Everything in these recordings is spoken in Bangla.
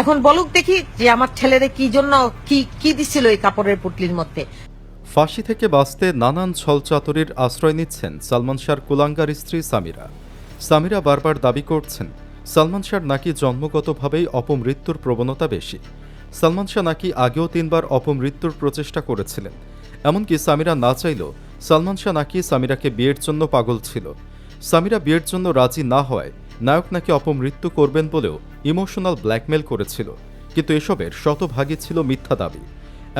এখন বলুক দেখি যে আমার ছেলেরে কি জন্য কি কি দিছিল এই কাপড়ের পুটলির মধ্যে? ফাঁসি থেকে বাঁচতে নানান ছলচাতুরির আশ্রয় নিচ্ছেন সালমান শাহর কুলাঙ্গার স্ত্রী সামিরা। সামিরা বারবার দাবি করছেন, সালমান শাহর নাকি জন্মগতভাবেই অপমৃত্যুর প্রবণতা বেশি। সালমান শাহ নাকি আগেও তিনবার অপমৃত্যুর প্রচেষ্টা করেছিলেন। এমনকি সামিরা না চাইলেও সালমান শাহ নাকি সামিরাকে বিয়ের জন্য পাগল ছিল। সামিরা বিয়ের জন্য রাজি না হওয়ায় নায়ক নাকি অপমৃত্যু করবেন বলেও ইমোশনাল ব্ল্যাকমেল করেছিল, কিন্তু এসবের শতভাগই ছিল মিথ্যা দাবি।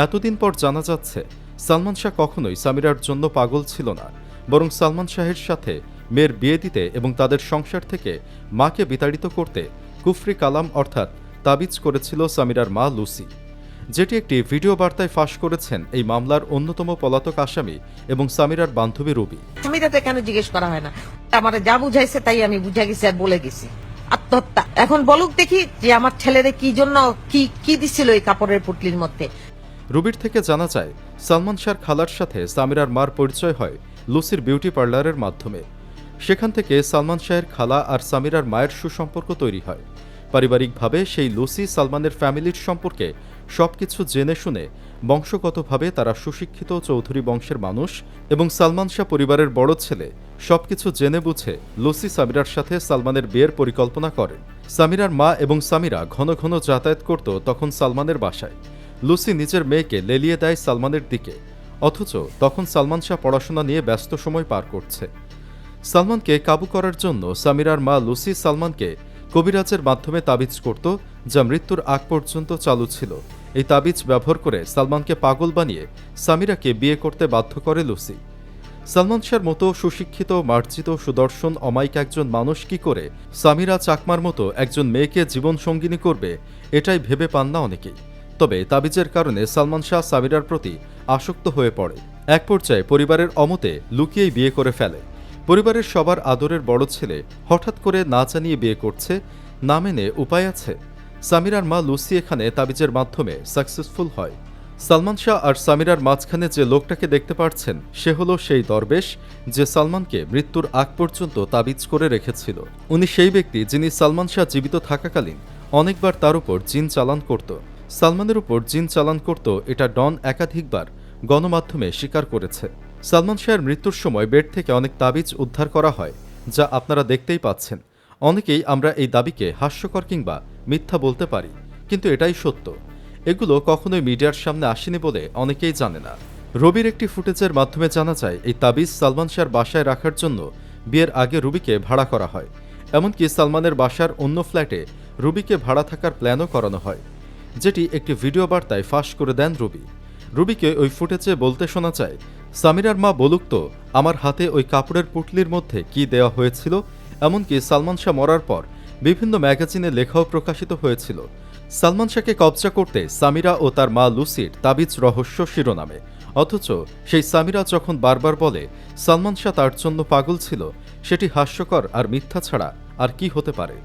এতদিন পর জানা যাচ্ছে, সালমান শাহ কখনোই সামিরার জন্য পাগল ছিল না, বরং সালমান শাহের সাথে মেয়ের বিয়ে দিতে এবং তাদের সংসার থেকে মাকে বিতাড়িত করতে কুফরি কালাম অর্থাৎ তাবিজ করেছিল সামিরার মা লুসি। যেটি একটি ভিডিও বার্তায় ফাঁস করেছেন এই মামলার অন্যতম পলাতক আসামি এবং সামিরার বান্ধবী রুবি। তাতে কেন জিজ্ঞেস করা হয় না? আমার যা বুঝাইছে তাই আমি বুঝা গেছি আর বলে গেছি। আত্মহত্যা। এখন বলুক দেখি যে আমার ছেলেরে কি জন্য কি কি দিছিল এই কাপড়ের পুটলির মধ্যে। রুবির থেকে জানা যায় সালমান শাহর খালার সাথে সামিরার মার পরিচয় হয় লুসির বিউটি পার্লারের মাধ্যমে। সেখান থেকে সালমান শাহের খালা আর সামিরার মায়ের সুসম্পর্ক তৈরি হয়। পারিবারিকভাবে সেই লুসি সালমানের ফ্যামিলির সম্পর্কে সবকিছু জেনে শুনে বংশগতভাবে তারা সুশিক্ষিত চৌধুরী বংশের মানুষ এবং সালমান শাহ পরিবারের বড় ছেলে সবকিছু জেনে বুঝে লুসি সামিরার সাথে সালমানের বিয়ের পরিকল্পনা করেন সামিরার মা এবং সামিরা ঘন ঘন যাতায়াত করত তখন সালমানের বাসায়। লুসি নিজের মেয়েকে লেলিয়ে দেয় সালমানের দিকে, অথচ তখন সালমান শাহ পড়াশোনা নিয়ে ব্যস্ত সময় পার করছে। সালমানকে কাবু করার জন্য সামিরার মা লুসি সালমানকে কবিরাজের মাধ্যমে তাবিজ করত, যা মৃত্যুর আগ পর্যন্ত চালু ছিল। এই তাবিজ ব্যবহার করে সালমানকে পাগল বানিয়ে সামিরাকে বিয়ে করতে বাধ্য করে লুসি। সালমান শাহর মতো সুশিক্ষিত, মার্জিত, সুদর্শন, অমায়িক একজন মানুষ কি করে সামিরা চাকমার মতো একজন মেয়েকে জীবন সঙ্গিনী করবে, এটাই ভেবে পান না অনেকেই। তবে তাবিজের কারণে সালমান শাহ সামিরার প্রতি আসক্ত হয়ে পড়ে। এক পর্যায়ে পরিবারের অমতে লুকিয়েই বিয়ে করে ফেলে। পরিবারের সবার আদরের বড় ছেলে হঠাৎ করে না জানিয়ে বিয়ে করছে, না মেনে উপায় আছে। সামিরার মা লুসি এখানে তাবিজের মাধ্যমে সাকসেসফুল হয়। সালমান শাহ আর সামিরার মাঝখানে যে লোকটাকে দেখতে পাচ্ছেন সে হলো সেই দরবেশ যে সালমানকে মৃত্যুর আগ পর্যন্ত তাবিজ করে রেখেছিল। উনি সেই ব্যক্তি যিনি সালমান শাহ জীবিত থাকাকালীন অনেকবার তার উপর জিন চালান করত। সালমানের উপর জিন চালান করত এটা ডন একাধিকবার গণমাধ্যমে স্বীকার করেছে। সালমান শাহের মৃত্যুর সময় বেড থেকে অনেক তাবিজ উদ্ধার করা হয়, যা আপনারা দেখতেই পাচ্ছেন। অনেকেই আমরা এই দাবিকে হাস্যকর কিংবা মিথ্যা বলতে পারি, কিন্তু এটাই সত্য। এগুলো কখনোই মিডিয়ার সামনে আসেনি বলে অনেকেই জানে না। রবির একটি ফুটেজের মাধ্যমে জানা যায়, এই তাবিজ সালমান শাহর বাসায় রাখার জন্য বিয়ের আগে রুবিকে ভাড়া করা হয়। এমনকি সালমানের বাসার অন্য ফ্ল্যাটে রুবিকে ভাড়া থাকার প্ল্যানও করানো হয়, যেটি একটি ভিডিও বার্তায় ফাঁস করে দেন রুবি। রুবিকে ওই ফুটেজে বলতে শোনা যায় সামিরার মা বলুক তো, আমার হাতে ওই কাপড়ের পুটলির মধ্যে কি দেওয়া হয়েছিল? এমনকি সালমান শাহ মরার পর বিভিন্ন ম্যাগাজিনে লেখাও প্রকাশিত হয়েছিল। সালমান শাহকে কবজা করতে সামিরা ও তার মা লুসির তাবিজ রহস্য শিরোনামে। অথচ সেই সামিরা যখন বারবার বলে, সালমান শাহ তার জন্য পাগল ছিল, সেটি হাস্যকর আর মিথ্যা ছাড়া আর কি হতে পারে?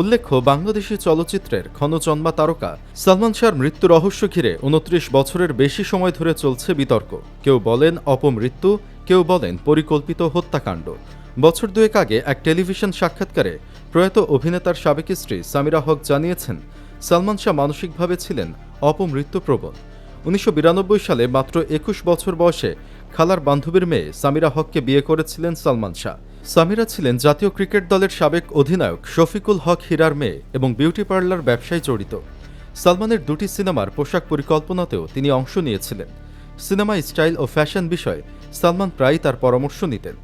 উল্লেখ্য, বাংলাদেশি চলচ্চিত্রের ক্ষণজন্মা তারকা সালমান শাহর মৃত্যু রহস্য ঘিরে উনত্রিশ বছরের বেশি সময় ধরে চলছে বিতর্ক। কেউ বলেন অপমৃত্যু, কেউ বলেন পরিকল্পিত হত্যাকাণ্ড। বছর দুয়েক আগে এক টেলিভিশন সাক্ষাৎকারে প্রয়াত অভিনেতার সাবেক স্ত্রী সামিরা হক জানিয়েছেন, সালমান শাহ মানসিকভাবে ছিলেন অপমৃত্যুপ্রবণ। উনিশশো বিরানব্বই সালে মাত্র একুশ বছর বয়সে খালার বান্ধবীর মেয়ে সামিরা হককে বিয়ে করেছিলেন সালমান শাহ। সামিরা ছিলেন জাতীয় ক্রিকেট দলের সাবেক অধিনায়ক শফিকুল হক হীরার মেয়ে এবং বিউটি পার্লার ব্যবসায় জড়িত। সালমানের দুটি সিনেমার পোশাক পরিকল্পনাতেও তিনি অংশ নিয়েছিলেন। সিনেমা স্টাইল ও ফ্যাশন বিষয়ে সালমান প্রায়ই তার পরামর্শ নিতেন।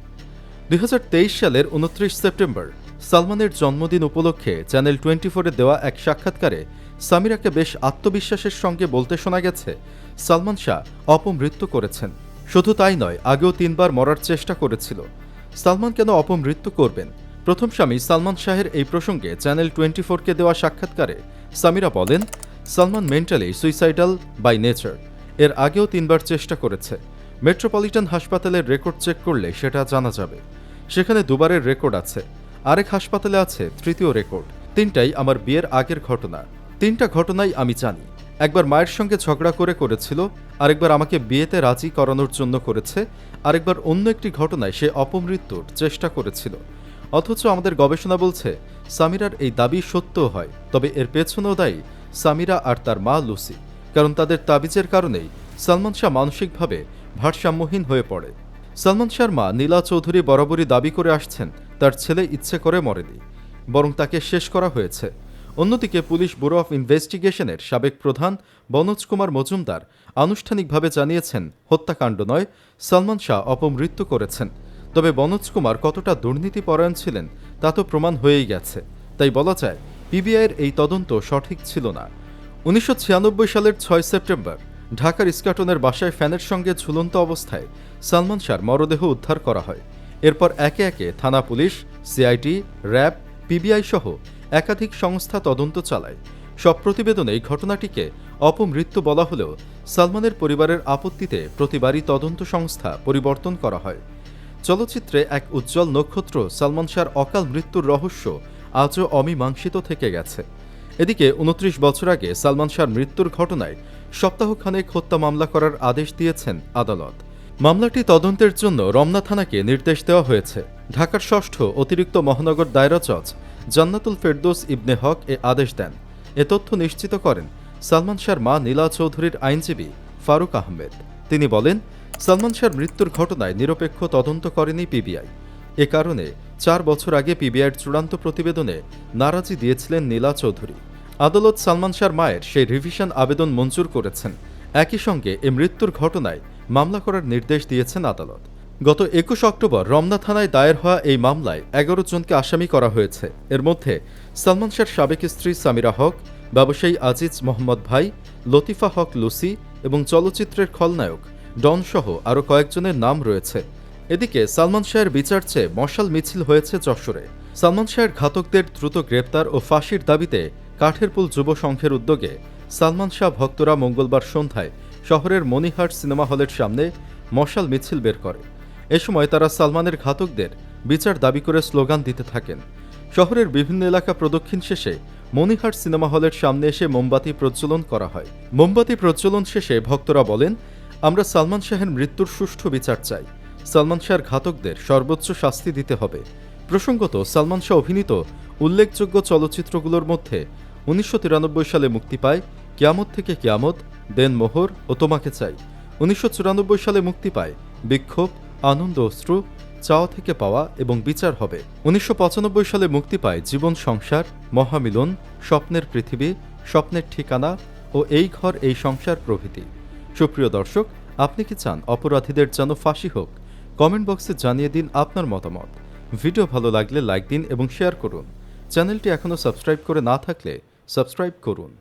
দু হাজার তেইশ সালের উনত্রিশ সেপ্টেম্বর সালমানের জন্মদিন উপলক্ষে চ্যানেল টোয়েন্টি ফোরে দেওয়া এক সাক্ষাৎকারে সামিরাকে বেশ আত্মবিশ্বাসের সঙ্গে বলতে শোনা গেছে, সালমান শাহ অপমৃত্যু করেছেন। শুধু তাই নয়, আগেও তিনবার মরার চেষ্টা করেছিল। সালমান কেন অপমৃত্যু করবেন? প্রথম স্বামী সালমান শাহের এই প্রসঙ্গে চ্যানেল টোয়েন্টি ফোরকে দেওয়া সাক্ষাৎকারে সামিরা বলেন, Salman mentally suicidal by nature এর আগেও তিনবার চেষ্টা করেছে। মেট্রোপলিটন হাসপাতালের রেকর্ড চেক করলে সেটা জানা যাবে। সেখানে দুবারের রেকর্ড আছে। আরেক হাসপাতালে আছে তৃতীয় রেকর্ড তিনটাই আমার বিয়ের আগের ঘটনা। তিনটা ঘটনাই আমি জানি। একবার মায়ের সঙ্গে ঝগড়া করে করেছিল, আরেকবার আমাকে বিয়েতে রাজি করানোর জন্য করেছে, আরেকবার অন্য একটি ঘটনায় সে অপমৃত্যুর চেষ্টা করেছিল। অথচ আমাদের গবেষণা বলছে, সামিরার এই দাবি সত্য হয়, তবে এর পেছনেও দায়ী সামিরা আর তার মা লুসি, কারণ তাদের তাবিজের কারণেই সালমান শাহ মানসিকভাবে ভারসাম্যহীন হয়ে পড়ে। সালমান শাহর মা নীলা চৌধুরী বরাবরই দাবি করে আসছেন, তার ছেলে ইচ্ছে করে মরেনি, বরং তাকে শেষ করা হয়েছে। অন্যদিকে পুলিশ ব্যুরো অফ ইনভেস্টিগেশনের সাবেক প্রধান বনোজ কুমার মজুমদার আনুষ্ঠানিকভাবে জানিয়েছেন, হত্যাকাণ্ড নয়, সালমান শাহ অপমৃত্যু করেছেন। তবে বনোজ কুমার কতটা দুর্নীতিপরায়ণ ছিলেন, তা তো প্রমাণ হয়েই গেছে। তাই বলা যায় পিবিআইয়ের এই তদন্ত সঠিক ছিল না। উনিশশো ছিয়ানব্বই সালের ছয় সেপ্টেম্বর, ঢাকার ইস্কাটনের বাসায় ফ্যানের সঙ্গে ঝুলন্ত অবস্থায় সালমান শাহর মরদেহ উদ্ধার করা হয়। এরপর একে একে থানা পুলিশ সিআইটি র্যাব, পিবিআই সহ একাধিক সংস্থা তদন্ত চালায়। সব প্রতিবেদনে ঘটনাটিকে অপমৃত্যু বলা হলেও সালমানের পরিবারের আপত্তিতে প্রতিবারই তদন্ত সংস্থা পরিবর্তন করা হয়। চলচ্চিত্রে এক উজ্জ্বল নক্ষত্র সালমান শাহর অকাল মৃত্যুর রহস্য আজও অমীমাংসিত থেকে গেছে। এদিকে উনত্রিশ বছর আগে সালমান শাহর মৃত্যুর ঘটনায় সপ্তাহখানেক হত্যা মামলা করার আদেশ দিয়েছেন আদালত। মামলাটি তদন্তের জন্য রমনা থানাকে নির্দেশ দেওয়া হয়েছে। ঢাকার ষষ্ঠ অতিরিক্ত মহানগর দায়রা জজ জান্নাতুল ফেরদৌস ইবনে হক এ আদেশ দেন। এ তথ্য নিশ্চিত করেন সালমান শাহর মা নীলা চৌধুরীর আইনজীবী ফারুক আহমেদ। তিনি বলেন, সালমান শাহর মৃত্যুর ঘটনায় নিরপেক্ষ তদন্ত করেনি পিবিআই। এ কারণে চার বছর আগে পিবিআইয়ের চূড়ান্ত প্রতিবেদনে নারাজি দিয়েছিলেন নীলা চৌধুরী। আদালত সালমান শাহর মায়ের সেই রিভিশন আবেদন মঞ্জুর করেছেন। একই সঙ্গে এ মৃত্যুর ঘটনায় মামলা করার নির্দেশ দিয়েছেন আদালত। গত একুশ অক্টোবর রমনা থানায় দায়ের হওয়া এই মামলায় এগারো জনকে আসামি করা হয়েছে। এর মধ্যে সালমান শাহর সাবেক স্ত্রী সামিরা হক, ব্যবসায়ী আজিজ মোহাম্মদ ভাই, লতিফা হক লুসি এবং চলচ্চিত্রের খলনায়ক ডন সহ আরও কয়েকজনের নাম রয়েছে। এদিকে সালমান শাহের বিচার চেয়ে মশাল মিছিল হয়েছে যশোরে। সালমান শাহের ঘাতকদের দ্রুত গ্রেপ্তার ও ফাঁসির দাবিতে কাঠেরপুল যুব সংঘের উদ্যোগে সালমান শাহ ভক্তরা মঙ্গলবার সন্ধ্যায় শহরের মনিহাট সিনেমা হলের সামনে মশাল মিছিল বের করে। এ সময় তারা সালমানের ঘাতকদের বিচার দাবি করে স্লোগান দিতে থাকেন। শহরের বিভিন্ন এলাকা প্রদক্ষিণ শেষে মনিহাট সিনেমা হলের সামনে এসে মোমবাতি প্রজ্বলন করা হয়। মোমবাতি প্রজ্বলন শেষে ভক্তরা বলেন, আমরা সালমান শাহের মৃত্যুর সুষ্ঠু বিচার চাই। সালমান শাহর ঘাতকদের সর্বোচ্চ শাস্তি দিতে হবে। প্রসঙ্গত, সালমান শাহ অভিনীত উল্লেখযোগ্য চলচ্চিত্রগুলোর মধ্যে উনিশশো তিরানব্বই সালে মুক্তি পায়, কিয়ামত থেকে কিয়ামত, দেন মোহর ও তোমাকে চাই। উনিশশো চুরানব্বই সালে মুক্তি পায়, বিক্ষোভ আনন্দ, অশ্রু, চাওয়া থেকে পাওয়া এবং বিচার হবে। উনিশশো পঁচানব্বই সালে মুক্তি পায় জীবন সংসার, মহামিলন, স্বপ্নের পৃথিবী, স্বপ্নের ঠিকানা ও এই ঘর, এই সংসার প্রভৃতি। সুপ্রিয় দর্শক, আপনি কি চান অপরাধীদের যেন ফাঁসি হোক? কমেন্ট বক্সে জানিয়ে দিন আপনার মতামত। ভিডিও ভালো লাগলে লাইক দিন এবং শেয়ার করুন। চ্যানেলটি এখনও সাবস্ক্রাইব করে না থাকলে সাবস্ক্রাইব করুন।